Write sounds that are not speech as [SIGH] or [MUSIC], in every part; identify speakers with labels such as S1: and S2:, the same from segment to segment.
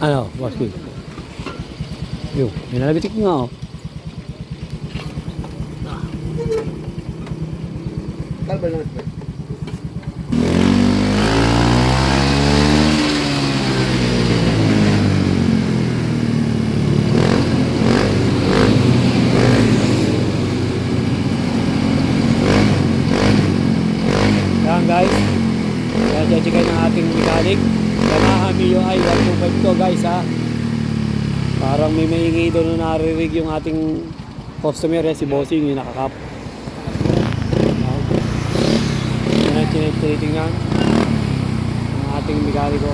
S1: Ano, boss ko. Yo, may nalabitik nga oh.
S2: Lang ito.
S1: Yan guys. Kaya chechikay ng ating mechanic. Yamaha Mio i 125 to guys ha. Parang may maingay doon na narinig yung ating customer eh, si Bossing yung nakakap. Yan ang tinitingnan ng ating mekaniko.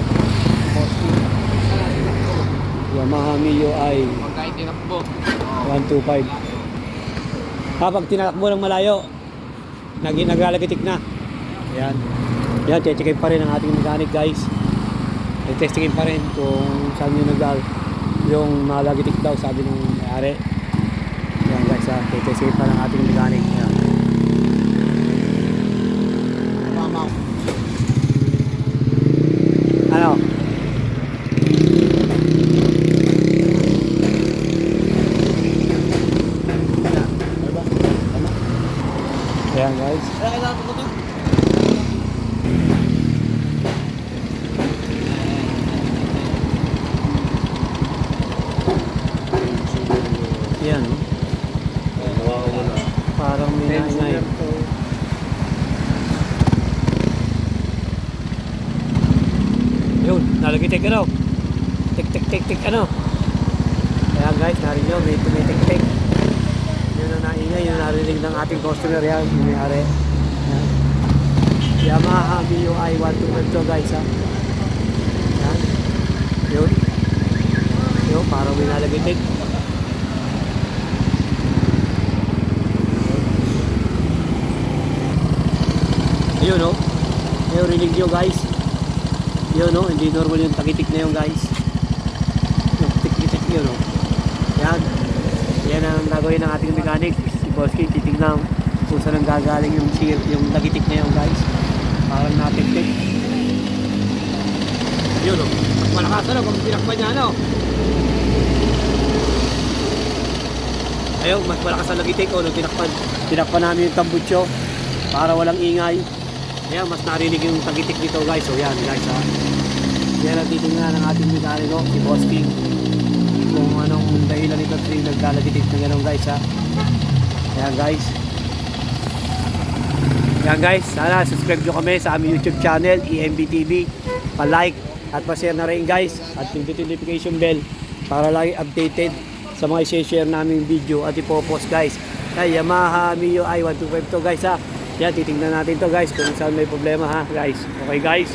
S1: Yamaha Mio
S2: tinakbo.
S1: 125. Kapag tinakbo ng malayo, nag naglalagitik na. Ayan. Yan, checkin pa rin ang ating mechanic guys. I-testingin pa rin kung saan yung nagdal yung nalagitik daw sabi ng may-ari. Yan guys ha, i-testingin pa ng ating mechanic. Yan.
S2: Mamaw.
S1: Ano? Ayan guys.
S2: Kaya kailangan ko to.
S1: Yan. oh. Parang may naingay. Yun, nalagitik ano? Tik tik tik tik ano? Ayan guys, narinig nyo, may tumitik tik. Yun ang naingay, yun ang narinig ng ating customer yan, yung may-ari. Ayan. Yamaha MIUI 125 to guys ha. Ayan. Yun. Yun, parang may nalagitik. Ayun no. Ayun rinig nyo guys. Yun no, hindi normal yung takitik na yun guys. Yung tik-tik yun no. Yan. Yan ang gagawin ng ating mechanic. Si Boski, titignan kung saan gagaling yung, sir, yung takitik na yun guys. Parang natik-tik. Yun no. Malakas ano kung tinakpan niya ano. Ayun, mas malakas ang lagitik o nung tinakpan. Tinakpan namin yung tambucho para walang ingay. Kaya mas narinig yung tagitik dito guys. So yan guys ha. Yan ang titingnan ng ating mekaniko, si Boss King. Kung anong dahilan nito sa nagdalagitik na gano'n guys ha. Yan guys. Yan guys, sana subscribe nyo kami sa aming YouTube channel, EMB TV. Pa-like at pa-share na rin guys. At pindutin notification bell para lagi updated sa mga i-share naming video at ipopost guys. Kay Yamaha Mio i125 to guys ha. Yan, titingnan natin to guys kung saan may problema ha guys. Okay guys.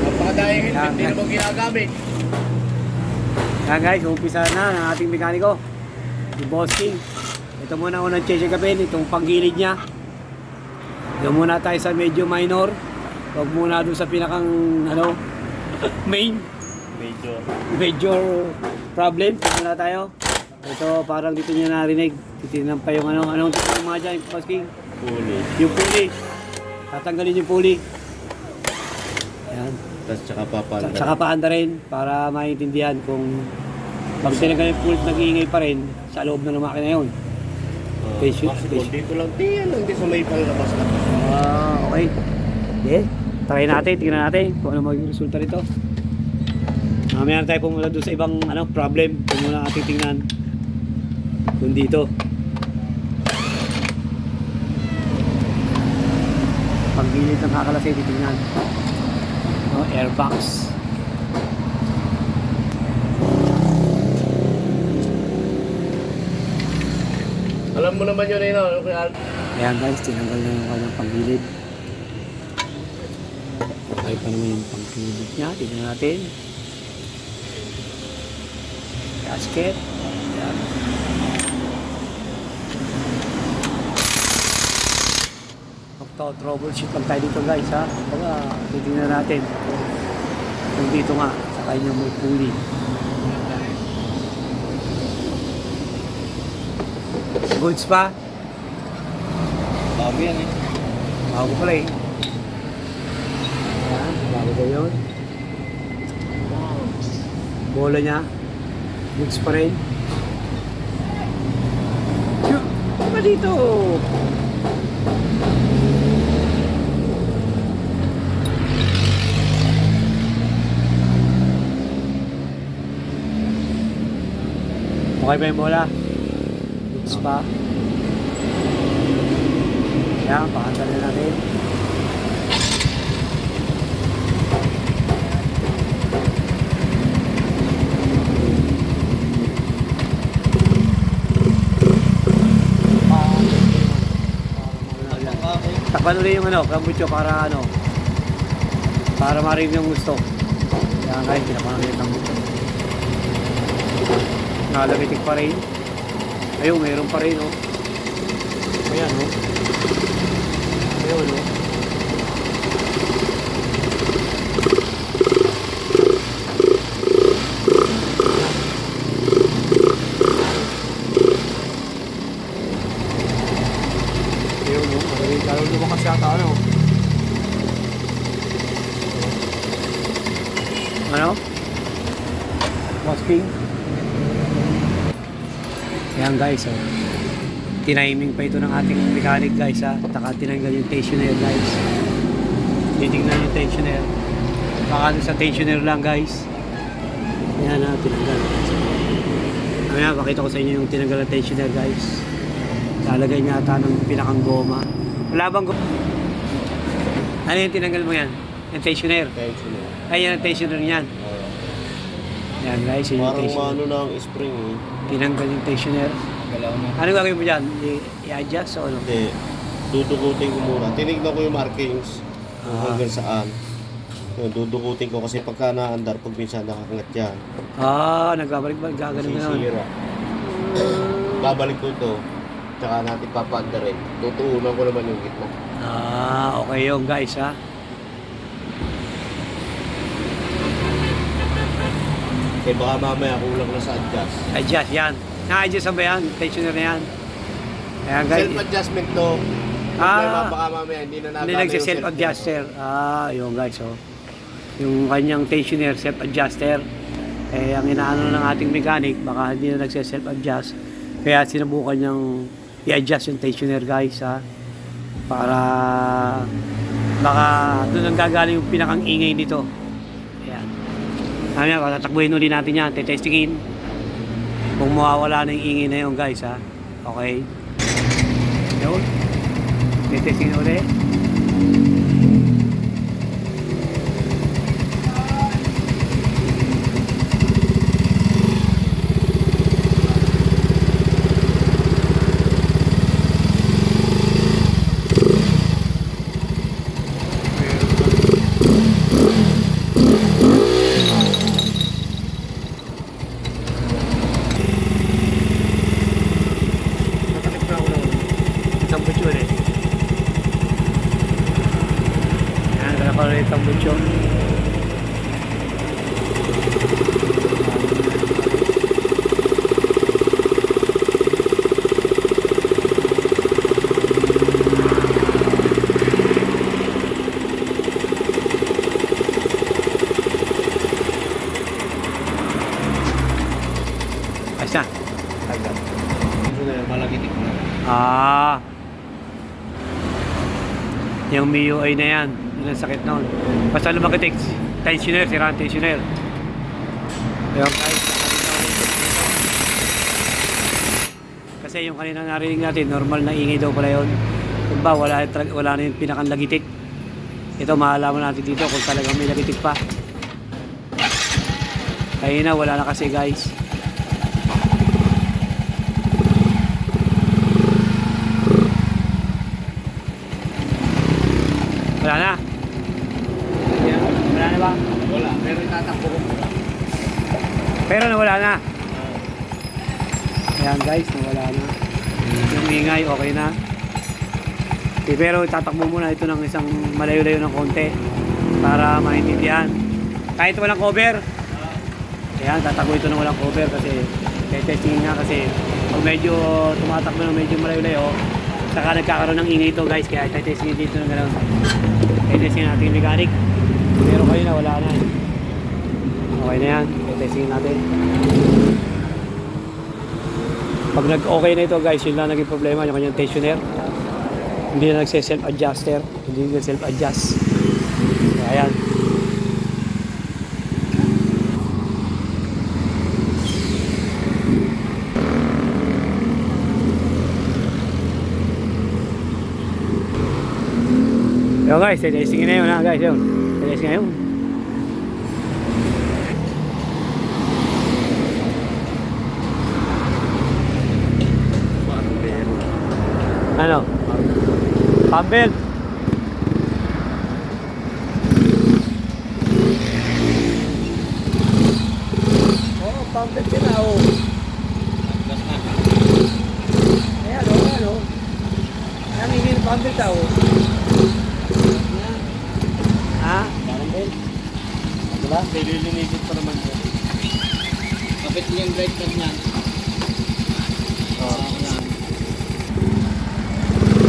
S2: Napakadahing
S1: Yan,
S2: hindi
S1: yan.
S2: naman ginagamit.
S1: Yan guys, umpisa na ng ating mekaniko. Si Boss King. Ito muna unang cheche gawin, itong panggilid niya. Doon muna tayo sa medyo minor. Huwag muna doon sa pinakang ano, [LAUGHS] main.
S2: Medyo.
S1: Major problem. Doon muna tayo. Ito parang dito niya narinig. Titignan pa yung ano, anong titignan mga dyan, Boss King?
S2: Puli.
S1: Yung pulley. Tatanggalin yung pulley. Yan.
S2: Tapos tsaka
S1: Sa-
S2: papalda.
S1: Saka paanda rin para maintindihan kung pag tinanggal yung pulley nag-iingay pa rin sa loob ng makina yun.
S2: Uh,
S1: Patient,
S2: possible.
S1: patient.
S2: Dito lang. Di yan lang. Di sa may palabas na.
S1: Ah, okay. Okay. Try natin, tingnan natin kung ano magiging resulta nito. Mamaya na tayo pumunta doon sa ibang ano, problem. Kung muna natin tingnan. Kung dito. Pagbilid ng kakalasay, titingnan. Oh, airbox.
S2: Alam mo naman yun, Ino.
S1: Ayan guys, tinanggal na yung kanyang pagbilid. Okay pa naman yung pagbilid niya. Tignan natin. Gasket. Ayan. Magto troubleshoot lang tayo dito guys ha. Baga, titignan natin. Kung dito nga, sa kanyang may pulley. Goods pa?
S2: Bago yan eh.
S1: Bago pala eh. Ayan, bago ba yun? Bola niya. Goods pa rin. Ba dito? Okay ba yung bola? Goods pa. Yan, pakanta na natin. Takpan ulit yung ano, kambutyo para ano, para marim yung gusto. Guys, pinapanan ulit ang gusto. Nakalagitik pa rin. Ayun, mayroon pa rin, oh. Ayan, oh. Ayun, oh. Ayun, oh. Lalo lumakas yata, ano. Ano? Mosking? Ayan guys, oh. Tiniming pa ito ng ating mechanic guys ha. Taka tinanggal yung tensioner guys. Titignan yung tensioner. Baka sa tensioner lang guys. Ayan na, tinanggal. Ayan, pakita ko sa inyo yung tinanggal ng tensioner guys. Lalagay niya ata ng pinakang goma. Wala bang goma? Ano yung tinanggal mo yan? Yung tensioner.
S2: Tension mo.
S1: Ay, yan ang tensioner niyan. Ayan guys, yun yung
S2: Parang
S1: tensioner.
S2: na ang spring eh.
S1: Tinanggal yung tensioner. Ano gagawin mo dyan? I- I-adjust o ano?
S2: Hindi. Dudukutin ko muna. Tinignan ko yung markings. Kung
S1: Ah.
S2: hanggang saan. Yun, dudukutin ko kasi pagka naandar, pag minsan nakakangat yan.
S1: Ah, nagbabalik ba? Gaganon na yun.
S2: Sisira. Babalik ko ito. Tsaka natin papaandarin. Tutuunan ko naman yung gitna.
S1: Ah, okay yun guys ha.
S2: Kaya baka mamaya kulang na sa adjust.
S1: Adjust yan. Na-adjust ba yan? Tensioner na yan. Ayan guys.
S2: Self-adjustment to.
S1: Ah.
S2: Baka mamaya hindi na nagana
S1: Hindi nagsiself-adjuster. Ah, yun guys oh. Yung kanyang tensioner, self-adjuster. Eh, ang inaano ng ating mechanic, baka hindi na nagsiself-adjust. Kaya sinubukan niyang i-adjust yung tensioner guys ha. Para baka doon ang gagaling yung pinakang ingay nito. Mamaya, tatakbuhin ulit natin yan, tetestingin. Kung mawawala na yung ingay na yun guys ha. Okay. Yun. Tetestingin ulit. Natakip na ako ng isang butyo ulit. Yan, kaya pa ulit ang butyo. Ayos na.
S2: Malagitik na.
S1: Ah. Yung MIUI na yan. Yun ang sakit noon. Basta lumakitik. Tensioner, sira ang tensioner. Ayun guys. Kasi yung kanina narinig natin, normal na ingay daw pala yun. Kung ba, wala, wala na yung pinakang lagitik. Ito, mahalaman natin dito kung talagang may lagitik pa. Kaya na, wala na kasi guys. Wala na. Wala na ba?
S2: Wala, pero itatakbo ko.
S1: Pero nawala na. Ayan guys, nawala na. Yung ingay, okay na. Okay, pero tatakbo muna ito ng isang malayo-layo ng konti para maintindihan. Kahit walang cover. Ayan, tatakbo ito ng walang cover kasi testingin nga kasi pag medyo tumatakbo ng medyo malayo-layo, saka nagkakaroon ng ingay ito guys, kaya testingin dito ng gano'n. Testingin natin yung mechanic. Pero kayo na, wala na. Okay na yan. Testing natin. Pag nag-okay na ito guys, yun lang naging problema yung kanyang tensioner. Hindi na nagse-self-adjuster. Hindi na self-adjust. Ayan. Yo guys, testing na yun ha guys. Yun. Testing na yun. Ano? Pambel. Diba?
S2: Nililinisin pa naman yun.
S3: Kapit yung brake pad niyan.
S1: Oh.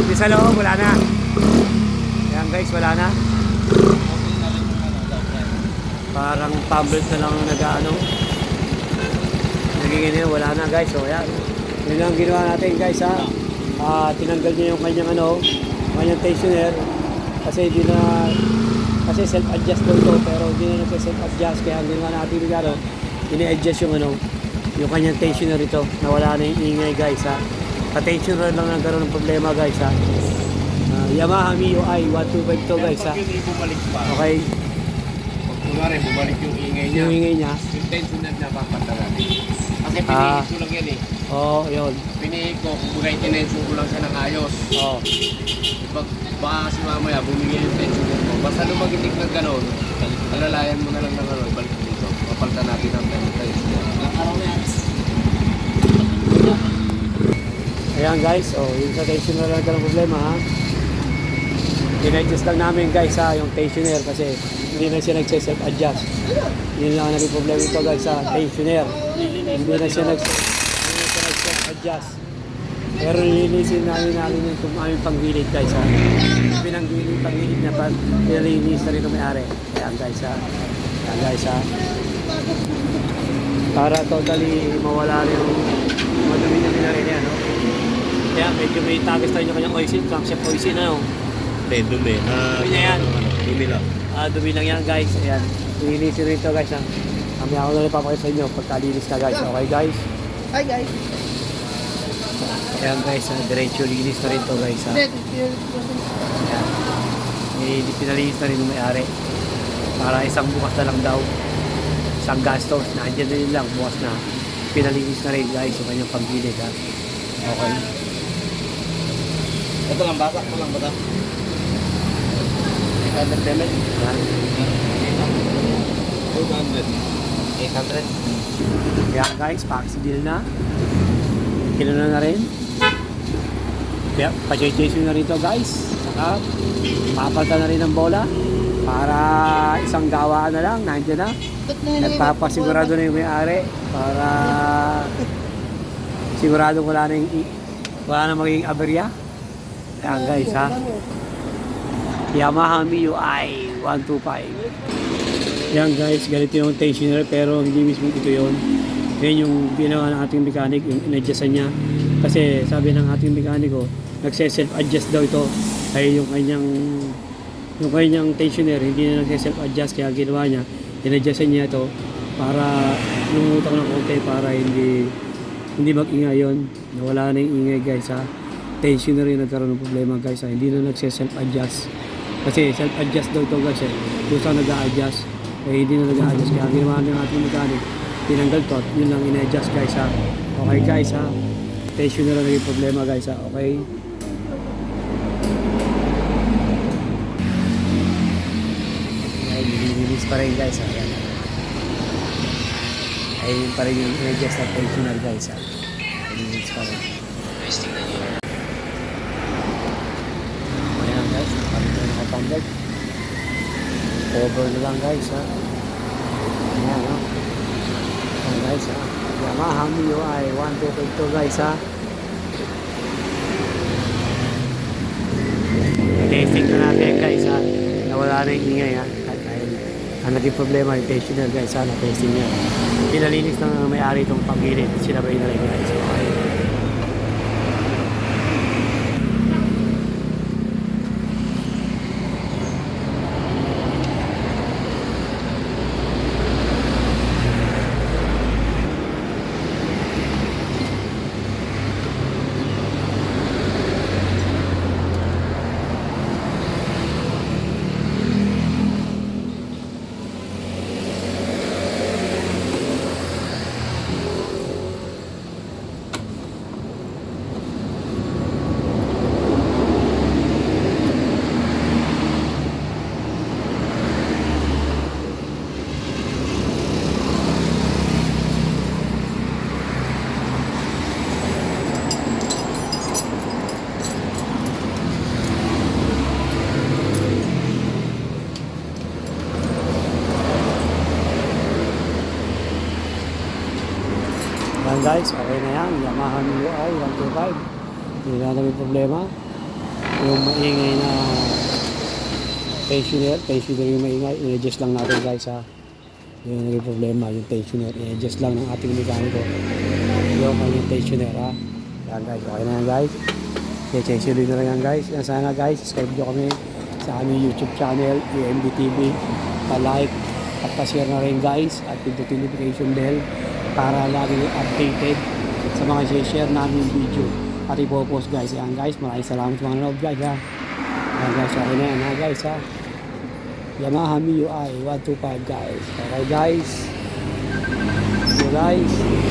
S1: Di sa loob, wala na. Ayan guys, wala na. Parang pambelt na lang ang nag-ano. Nagiging yun, wala na guys. So, ayan. Yun lang ang ginawa natin guys ha. Ah, tinanggal niya yung kanyang ano, kanyang tensioner. Kasi hindi na, kasi self-adjust daw ito, pero hindi na nagsa-self-adjust. Kaya ang ginawa natin yung ano, ini-adjust yung ano, yung kanyang tensioner ito. Nawala na yung ingay guys ha. Sa tensioner lang nagkaroon ng problema guys ha. Ah, Yamaha MIUI 125 to guys ha.
S2: Pag.
S1: Okay,
S2: Kunwari, bumalik yung ingay niya.
S1: yung ingay niya.
S2: Yung tensioner niya papantalan. Kasi
S1: Ah.
S2: pinihit ko lang yan eh.
S1: Oo, oh, yun.
S2: Pinihit ko, kumbaga itinensyon ko lang siya ng ayos.
S1: Oo.
S2: Pag baka kasi mamaya bumigay yung tensioner mo. Basta lumagitik ng ganon, alalayan mo na lang ng ano, balik dito. Kapalitan natin ang
S3: yan.
S1: Ayan guys, oh, yung sa tensioner lang ng problema ha. Dinadjust lang namin guys ha, yung tensioner kasi hindi na siya nagse-self-adjust. Yun lang ang naging problema ito guys sa tensioner. Hindi na siya nag hindi na siya nag-self-adjust. Pero nililisin namin namin yung tum- aming panggilid guys ha. Pinanggilid, panggilid na pan, nililinis na rin ito may-ari. Ayan guys ha. Ayan guys ha. Para totally mawala rin yung madumi na pinari niya, no? Kaya medyo may tagis tayo yung kanyang oisin, crankshaft oisin, ano?
S2: Hindi, dumi. Ah,
S1: Dumi na yan.
S2: Dumi lang.
S1: Ah, dumi lang yan, guys. Ayan. Linisin rin ito, guys, ha? Kami ako na rin papakita sa inyo pagkalinis na, guys. Okay, guys?
S3: Hi guys.
S1: Ayan, guys, ha? Diretso linis na rin ito, guys, ha? Ayan. Eh, pinalinis na rin yung may-ari. Para isang bukas na lang daw. Isang gastos. Nandiyan na lang, bukas na. Pinalinis na rin, guys, yung kanyang paggilid, ha? Okay.
S2: Ito lang, basa ko lang ba ito?
S3: Under payment.
S1: Ayan.
S2: 200.
S3: 800.
S1: Kaya guys, package deal na. Kilala na rin. Pa-chase na rin to guys. Saka papalta na rin ng bola. Para isang gawaan na lang, nandiyan na.
S3: Na
S1: Nagpapasigurado na yung may-ari para sigurado wala na yung wala na magiging aberya. Ayan guys ha. Yamaha MIUI 125. Yan guys, ganito yung tensioner pero hindi mismo ito yon. Yan yung ginawa ng ating mechanic, yung inadjustan niya. Kasi sabi ng ating mekaniko, nagse-self-adjust daw ito. Ay yung kanyang yung kanyang tensioner hindi na nagse-self-adjust kaya ginawa niya, inadjustan niya ito para lumutak ng konti para hindi hindi mag-ingay yun. Nawala na yung ingay guys ha. Tensioner yung nagkaroon ng problema guys ha. Hindi na nagse-self-adjust. Kasi self-adjust daw ito guys eh. Kung saan nag-a-adjust, eh hindi na nag-a-adjust. Kaya ginawa ng ating mechanic, tinanggal to yun lang ina-adjust guys ha. Okay guys ha. Tension na naging problema guys ha. Okay. Ay, nililinis pa rin guys ha. Ayan. Ay, yun pa rin yung ina-adjust na tensioner guys ha. Nililinis pa rin. Ayan guys, nakapit na yung kapambag. Cover na lang guys ha. Ayan ha. Ayan guys ha. Yamaha MIUI 1252 guys ha. Testing na natin guys ha. Nawala na yung ingay ha. Ang naging problema yung tensioner guys, sana niya. Pinalinis ng may-ari itong pagilid, sinabay na rin guys. So, guys, okay na yan. Yamaha MIUI 125. Hindi na namin problema. Yung maingay na tensioner, tensioner yung maingay, i-adjust lang natin guys ha. Yung naging problema, yung tensioner, i-adjust lang ng ating mekaniko. Yung kanyang tensioner ha. Yan guys, okay na yan guys. I-tensioner na lang yan guys. Yan sana guys, subscribe nyo kami sa aming YouTube channel, EMB TV. Pa-like at pa-share na rin guys at pindutin notification bell para lagi updated sa mga share namin video at ipopost guys. Yan guys, maraming salamat sa mga nanood guys ha. Yan guys, okay na yan ha guys ha. Yamaha MIUI 125 guys. Okay guys. You guys.